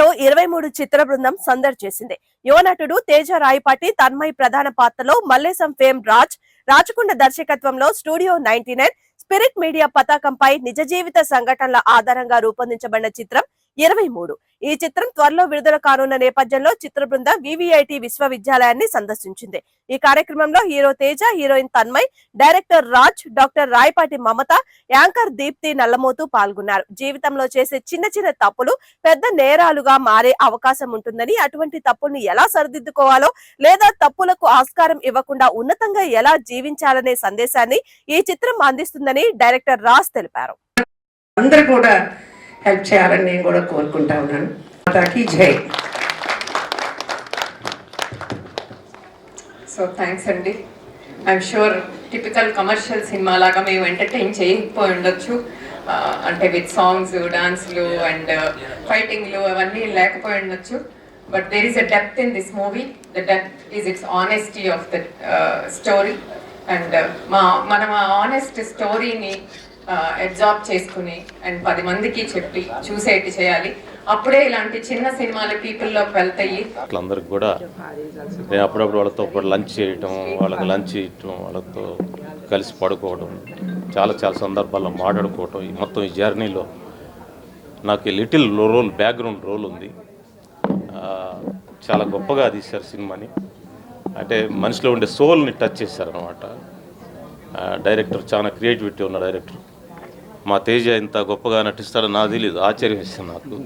చెన్నైలో ఇరవై మూడు చిత్ర బృందం సందడి చేసింది. యువనటుడు తేజ రాయపాటి తన్మయ్ ప్రధాన పాత్రలో మల్లేశం ఫేమ్ రాజ్ రాచకొండ దర్శకత్వంలో స్టూడియో నైన్టీ స్పిరిట్ మీడియా పతాకంపై నిజ జీవిత సంఘటనల ఆధారంగా రూపొందించబడిన చిత్రం ఇరవై మూడు. ఈ చిత్రం త్వరలో విడుదల కానున్న నేపథ్యంలో చిత్ర బృందం వివిఐటి విశ్వవిద్యాలయాన్ని సందర్శించింది. ఈ కార్యక్రమంలో hero Teja heroine Tanmay director Raj doctor Rayapati Mamata anchor Deepti Nallamothu పాల్గొన్నారు. జీవితంలో చేసే చిన్న చిన్న తప్పులు పెద్ద నేరాలుగా మారే అవకాశం ఉంటుందని అటువంటి తప్పుల్ని ఎలా సరిదిద్దుకోవాలో లేదా తప్పులకు ఆస్కారం ఇవ్వకుండా ఉన్నతంగా ఎలా జీవించాలనే సందేశాన్ని ఈ చిత్రం అందిస్తుందని డైరెక్టర్ రాజ్ తెలిపారు. అందరు కూడా హెల్ప్ చేయాలని నేను కూడా కోరుకుంటా ఉన్నాను. మాతాకి జై. సో థ్యాంక్స్ అండి. I'm sure typical commercial cinema లాగా మేము ఎంటర్టైన్ చేయకపోయి ఉండొచ్చు. అంటే విత్ సాంగ్స్ డాన్స్లు అండ్ ఫైటింగ్లు అవన్నీ లేకపోయి ఉండొచ్చు. But there is a depth in this movie the depth is it's honesty of the story and మా మనం ఆ ఆనెస్ట్ స్టోరీని అబ్జార్బ్ చేసుకుని అండ్ పది మందికి చెప్పి చూసేటి చేయాలి. అప్పుడే ఇలాంటి చిన్న సినిమాలు పీపుల్లోకి వెళ్తాయి. అందరికి కూడా నేను అప్పుడప్పుడు వాళ్ళతో లంచ్ చేయటం వాళ్ళకి లంచ్ ఇవ్వటం వాళ్ళతో కలిసి పడుకోవడం చాలా చాలా సందర్భాల్లో మాట్లాడుకోవటం. ఈ మొత్తం ఈ జర్నీలో నాకు ఈ లిటిల్ రోల్ బ్యాక్గ్రౌండ్ రోల్ ఉంది. చాలా గొప్పగా తీశారు సినిమాని. అంటే మనిషిలో ఉండే సోల్ని టచ్ చేశారనమాట డైరెక్టర్ చాలా క్రియేటివిటీ ఉన్న డైరెక్టర్ మా తేజ ఇంత గొప్పగా నటిస్తాడో నాకు తెలియదు ఆశ్చర్యం వేసింది నాకు.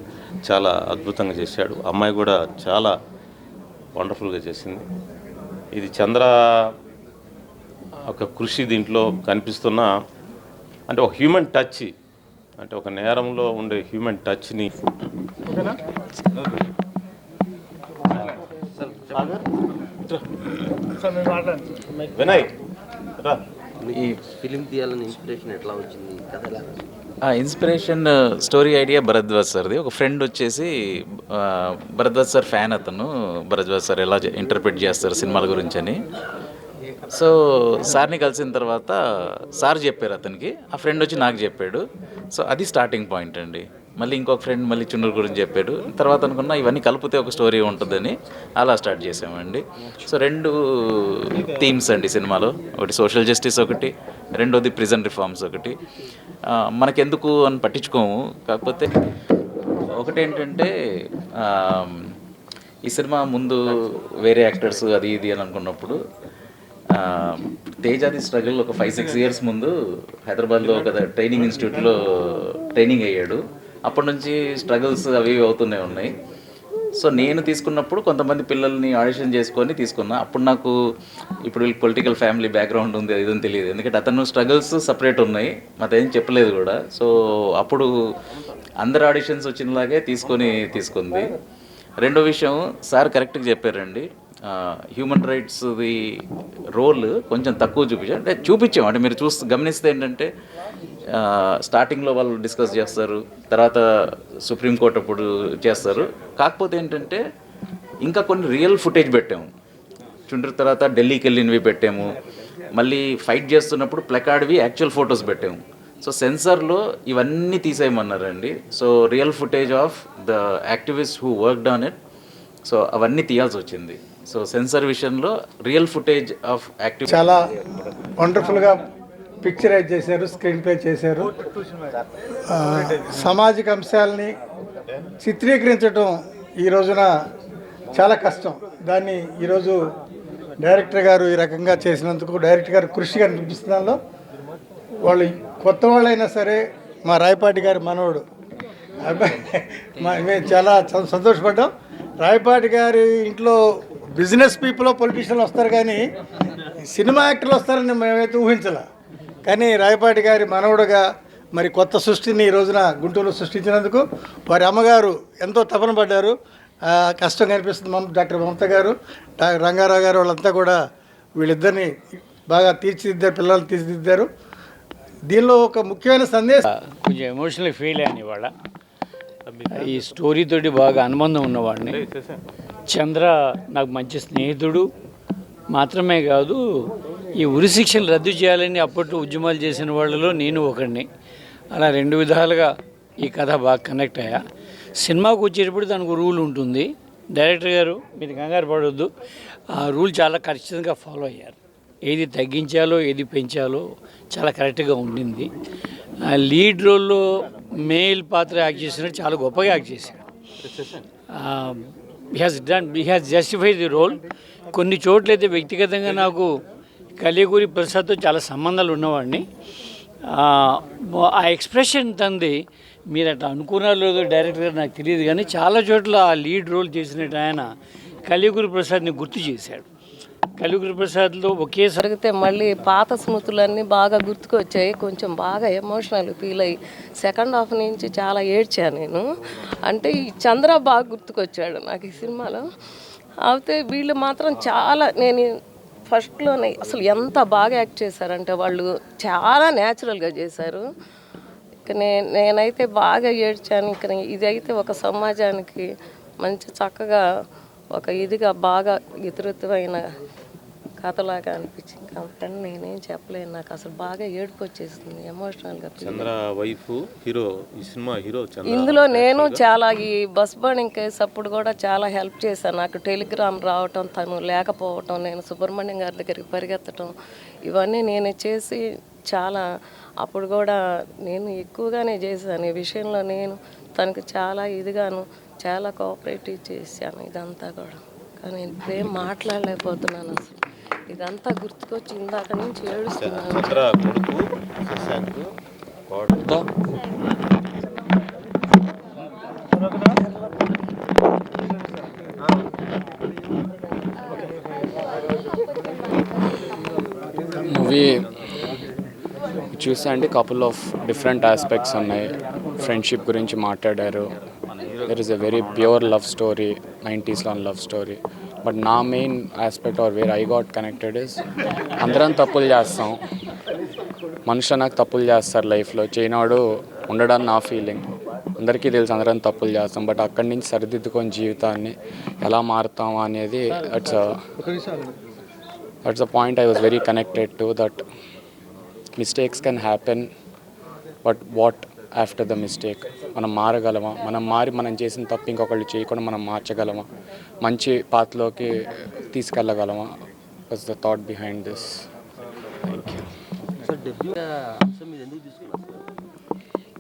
చాలా అద్భుతంగా చేశాడు. అమ్మాయి కూడా చాలా వండర్ఫుల్గా చేసింది. ఇది చంద్ర ఒక కృషి దీంట్లో కనిపిస్తున్న అంటే ఒక హ్యూమన్ టచ్ అంటే ఒక నేరంలో ఉండే హ్యూమన్ టచ్ని వినయ్ రా. ఈ ఫిలిం తీయాలని ఇన్స్పిరేషన్ ఎట్లా వచ్చింది? కథ ఎలా ఆ ఇన్స్పిరేషన్ స్టోరీ ఐడియా భరద్వాజ్ సార్ది. ఒక ఫ్రెండ్ వచ్చేసి భరద్వాజ్ సార్ ఫ్యాన్ అతను. భరద్వాజ్ సార్ ఎలా ఇంటర్ప్రిట్ చేస్తారు సినిమాల గురించి అని. సో సార్ని కలిసిన తర్వాత సార్ చెప్పారు అతనికి. ఆ ఫ్రెండ్ వచ్చి నాకు చెప్పాడు. సో అది స్టార్టింగ్ పాయింట్ అండి. మళ్ళీ ఇంకొక ఫ్రెండ్ మళ్ళీ చున్నూరు గురించి చెప్పాడు. తర్వాత అనుకున్నా ఇవన్నీ కలిపితే ఒక స్టోరీ ఉంటుందని అలా స్టార్ట్ చేసామండి. సో రెండు థీమ్స్ అండి సినిమాలో. ఒకటి సోషల్ జస్టిస్ ఒకటి రెండోది ప్రిజన్ రిఫార్మ్స్ ఒకటి. మనకెందుకు అని పట్టించుకోము. కాకపోతే ఒకటేంటంటే ఈ సినిమా ముందు వేరే యాక్టర్స్ అది ఇది అని అనుకున్నప్పుడు తేజాది స్ట్రగుల్ ఒక ఫైవ్ సిక్స్ ఇయర్స్ ముందు హైదరాబాద్లో ఒక ట్రైనింగ్ ఇన్స్టిట్యూట్లో ట్రైనింగ్ అయ్యాడు. అప్పటి నుంచి స్ట్రగుల్స్ అవి ఇవి అవుతూనే ఉన్నాయి. సో నేను తీసుకున్నప్పుడు కొంతమంది పిల్లల్ని ఆడిషన్ చేసుకొని తీసుకున్నా. అప్పుడు నాకు ఇప్పుడు పొలిటికల్ ఫ్యామిలీ బ్యాక్గ్రౌండ్ ఉంది అది ఇదని తెలియదు. ఎందుకంటే అతను స్ట్రగుల్స్ సపరేట్ ఉన్నాయి. మాదేం చెప్పలేదు కూడా. సో అప్పుడు అందరు ఆడిషన్స్ వచ్చినలాగే తీసుకొని తీసుకుంది. రెండో విషయం సార్ కరెక్ట్గా చెప్పారండి. హ్యూమన్ రైట్స్ది రోల్ కొంచెం తక్కువ చూపించాం అంటే చూపించాం. అంటే మీరు చూస్తే గమనిస్తే ఏంటంటే స్టార్టింగ్లో వాళ్ళు డిస్కస్ చేస్తారు. తర్వాత సుప్రీంకోర్టు అప్పుడు చేస్తారు. కాకపోతే ఏంటంటే ఇంకా కొన్ని రియల్ ఫుటేజ్ పెట్టాము. చుండ్రు తర్వాత ఢిల్లీకి వెళ్ళినవి పెట్టాము. మళ్ళీ ఫైట్ చేస్తున్నప్పుడు ప్లకార్డ్వి యాక్చువల్ ఫొటోస్ పెట్టాము. సో సెన్సార్లో ఇవన్నీ తీసేయమన్నారండి. So real footage of the activist who worked on it so అవన్నీ తీయాల్సి వచ్చింది. సో సెన్సార్ విషయంలో రియల్ ఫుటేజ్ ఆఫ్ యాక్టివ్ చాలా వండర్ఫుల్గా పిక్చరైజ్ చేశారు స్క్రీన్ ప్లే చేశారు సామాజిక అంశాలని చిత్రీకరించడం ఈ రోజున చాలా కష్టం. దాన్ని ఈరోజు డైరెక్టర్ గారు ఈ రకంగా చేసినందుకు డైరెక్టర్ గారు కృషిగా కనిపిస్తున్నందులో వాళ్ళు కొత్త వాళ్ళైనా సరే మా రాయపాటి గారి మనవడు. అబ్బాయి మేము చాలా చాలా సంతోషపడ్డాం. రాయపాటి గారి ఇంట్లో బిజినెస్ పీపుల్ పొలిటీషియన్లు వస్తారు కానీ సినిమా యాక్టర్లు వస్తారని మేమైతే ఊహించలే. కానీ రాయపాటి గారి మనవడుగా మరి కొత్త సృష్టిని ఈ రోజున గుంటూరులో సృష్టించినందుకు వారి అమ్మగారు ఎంతో తపన పడ్డారు. కష్టం కనిపిస్తుంది మమ డాక్టర్ మమత గారు రంగారావు గారు వాళ్ళంతా కూడా వీళ్ళిద్దరిని బాగా తీర్చిదిద్దారు పిల్లలు తీర్చిదిద్దారు. దీనిలో ఒక ముఖ్యమైన సందేశం కొంచెం ఎమోషనల్ ఫీల్ అయ్యాను ఇవాళ. ఈ స్టోరీతోటి బాగా అనుబంధం ఉన్నవాడిని. చంద్ర నాకు మంచి స్నేహితుడు. మాత్రమే కాదు ఈ ఉరిశిక్షలు రద్దు చేయాలని అప్పట్లో ఉద్యమాలు చేసిన వాళ్ళలో నేను ఒకడిని. అలా రెండు విధాలుగా ఈ కథ బాగా కనెక్ట్ అయ్యా. సినిమాకు వచ్చేటప్పుడు దానికి రూల్ ఉంటుంది. డైరెక్టర్ గారు మీరు కంగారు పడవద్దు ఆ రూల్ చాలా ఖచ్చితంగా ఫాలో అయ్యారు. ఏది తగ్గించాలో ఏది పెంచాలో చాలా కరెక్ట్గా ఉండింది. ఆ లీడ్ రోల్లో మేల్ పాత్ర యాక్ట్ చేసినట్టు చాలా గొప్పగా యాక్ట్ చేశారు he has done he has justified the role కొన్ని చోట్లయితే వ్యక్తిగతంగా నాకు కలియగూరి ప్రసాద్తో చాలా సంబంధాలు ఉన్నవాడిని. ఆ, ఎక్స్ప్రెషన్ తంది మీరు అట్లా అనుకున్నారో లేదో డైరెక్టర్ గారు నాకు తెలియదు కానీ చాలా చోట్ల ఆ లీడ్ రోల్ చేసినట్టు ఆయన కలియగూరి ప్రసాద్ని గుర్తు చేశాడు. కలుగురు ప్రసాద్లో ఒకే జరిగితే మళ్ళీ పాత స్మృతులన్నీ బాగా గుర్తుకొచ్చాయి. కొంచెం బాగా ఎమోషనల్ ఫీల్ అయ్యి సెకండ్ హాఫ్ నుంచి చాలా ఏడ్చాను నేను. అంటే ఈ చంద్ర బాగా గుర్తుకొచ్చాడు నాకు ఈ సినిమాలో. అయితే వీళ్ళు మాత్రం చాలా నేను ఫస్ట్లోనే అసలు ఎంత బాగా యాక్ట్ చేశారంటే వాళ్ళు చాలా న్యాచురల్గా చేశారు. ఇక నే నేనైతే బాగా ఏడ్చాను. ఇక ఇదైతే ఒక సమాజానికి మంచి చక్కగా ఒక ఇదిగా బాగా ఇతరుతమైన కథలాగా అనిపించింది. కాబట్టి నేనేం చెప్పలేను. నాకు అసలు బాగా ఏడుపు వచ్చేసింది ఎమోషనల్గా చంద్ర వైఫ్ హీరో ఈ సినిమా హీరో ఇందులో నేను చాలా ఈ బస్ బర్నింగ్ కేసు అప్పుడు కూడా చాలా హెల్ప్ చేశాను. నాకు టెలిగ్రామ్ రావటం తను లేకపోవటం నేను సుబ్రహ్మణ్యం గారి దగ్గరికి పరిగెత్తడం ఇవన్నీ నేను చేసి చాలా అప్పుడు కూడా నేను ఎక్కువగానే చేశాను. ఈ విషయంలో నేను తనకు చాలా ఇదిగాను. చాలా కోఆపరేటివ్ చేశాను ఇదంతా కూడా. కానీ ఇప్పుడేం మాట్లాడలేకపోతున్నాను అసలు. ఇదంతా గుర్తుకొచ్చి ఇందాక నుంచి ఏడుస్తున్నాను. మూవీ చూస్తే అంటే కపుల్ ఆఫ్ డిఫరెంట్ ఆస్పెక్ట్స్ ఉన్నాయి. ఫ్రెండ్షిప్ గురించి మాట్లాడారు. There is a very pure love story నైంటీస్లో love story but నా main aspect are where I got connected is అందరం తప్పులు చేస్తాం. మనుషులు నాకు తప్పులు చేస్తారు లైఫ్లో చేయనాడు ఉండడానికి నా ఫీలింగ్ అందరికీ తెలుసు అందరం తప్పులు చేస్తాం. బట్ అక్కడి నుంచి సరిదిద్దుకొని జీవితాన్ని ఎలా మారుతాం అనేది it's it's a point I was very connected to that mistakes can happen but what after the mistake మనం మారగలమా? మనం మారి మనం చేసిన తప్పు ఇంకొకళ్ళు చేయకుండా మనం మార్చగలమా? మంచి పాత్రలోకి తీసుకెళ్ళగలమా? Was the thought behind this thank you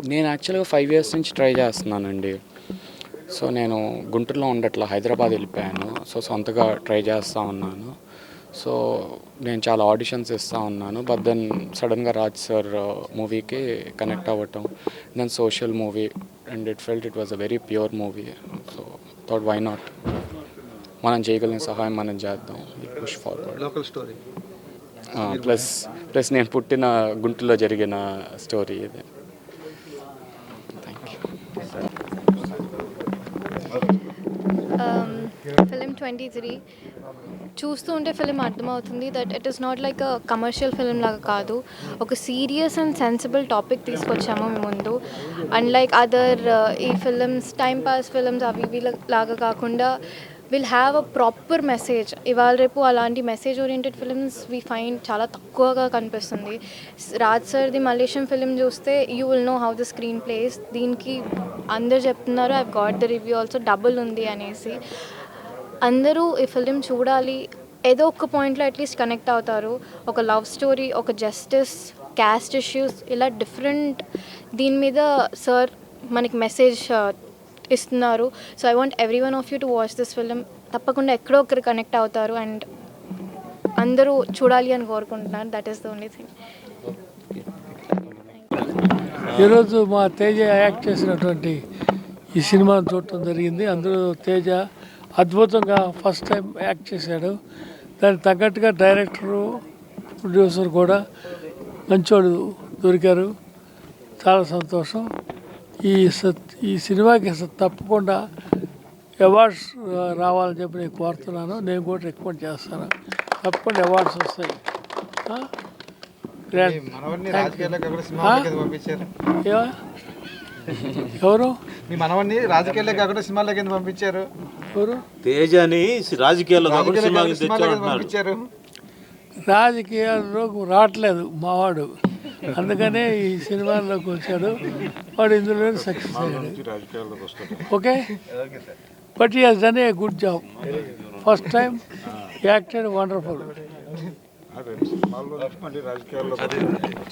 నేను యాక్చువల్గా ఫైవ్ ఇయర్స్ నుంచి ట్రై చేస్తున్నానండి. సో నేను గుంటూరులో ఉండట్లా హైదరాబాద్ వెళ్ళిపోయాను. సో సొంతగా ట్రై చేస్తూ ఉన్నాను. సో నేను చాలా ఆడిషన్స్ ఇస్తూ ఉన్నాను బట్ దెన్ సడన్గా రాజ్ సార్ మూవీకి కనెక్ట్ అవ్వటం then social movie and it felt it was a very pure movie so thought why not మనం చేయగలిగిన సహాయం మనం చేద్దాం. Push forward local story plus plus నేను పుట్టిన గుంటూరులో జరిగిన స్టోరీ ఇది. Thank you film twenty three చూస్తూ ఉంటే ఫిలిం అర్థమవుతుంది that it is not like a commercial film లాగా కాదు. ఒక సీరియస్ అండ్ సెన్సిబుల్ టాపిక్ తీసుకొచ్చాము మీ ముందు. అండ్ లైక్ అదర్ ఈ ఫిలిమ్స్ టైం పాస్ ఫిలిమ్స్ అవి ఇవి లాగా కాకుండా will have a proper message ఇవాళ రేపు అలాంటి message oriented films we find చాలా తక్కువగా కనిపిస్తుంది. రాజ్ సార్ది మలేషియన్ ఫిలిం చూస్తే you will know how the screen plays దీనికి అందరు చెప్తున్నారు I got the review also double ఉంది అనేసి. అందరూ ఈ ఫిలిం చూడాలి. ఏదో ఒక పాయింట్లో అట్లీస్ట్ కనెక్ట్ అవుతారు. ఒక లవ్ స్టోరీ ఒక జస్టిస్ క్యాస్ట్ ఇష్యూస్ ఇలా డిఫరెంట్ దీని మీద సార్ మనకి మెసేజ్ uh, ఇస్తున్నారు. So I want every one of you to watch this film తప్పకుండా ఎక్కడో ఒకరు కనెక్ట్ అవుతారు అండ్ అందరూ చూడాలి అని కోరుకుంటున్నాను that is the only thing ఈరోజు మా తేజ యాక్ట్ చేసినటువంటి ఈ సినిమా చూడటం జరిగింది. అందరూ తేజ అద్భుతంగా ఫస్ట్ టైం యాక్ట్ చేశాడు. దానికి తగ్గట్టుగా డైరెక్టరు ప్రొడ్యూసర్ కూడా మంచోడు దొరికారు. చాలా సంతోషం. ఈ సత్ ఈ సినిమాకి తప్పకుండా అవార్డ్స్ రావాలని చెప్పి నేను కోరుతున్నాను. నేను కూడా రికమెండ్ చేస్తాను. తప్పకుండా అవార్డ్స్ వస్తాయి? ఎవరు మీ మనవన్ని రాజకీయాల్లో కాకుండా సినిమాలకి పంపించారు? ఎవరు తేజని రాజకీయాల్లో కాకుండా రాజకీయాల్లో సినిమాకి తెచ్చామంటున్నారు రాజకీయాల్లోకి రావట్లేదు మావాడు. అందుకనే ఈ సినిమాల్లోకి వచ్చాడు. వాడు ఇందులో సక్సెస్ అయ్యాడు. Okay? But he has done a good job first time acted wonderful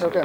okay.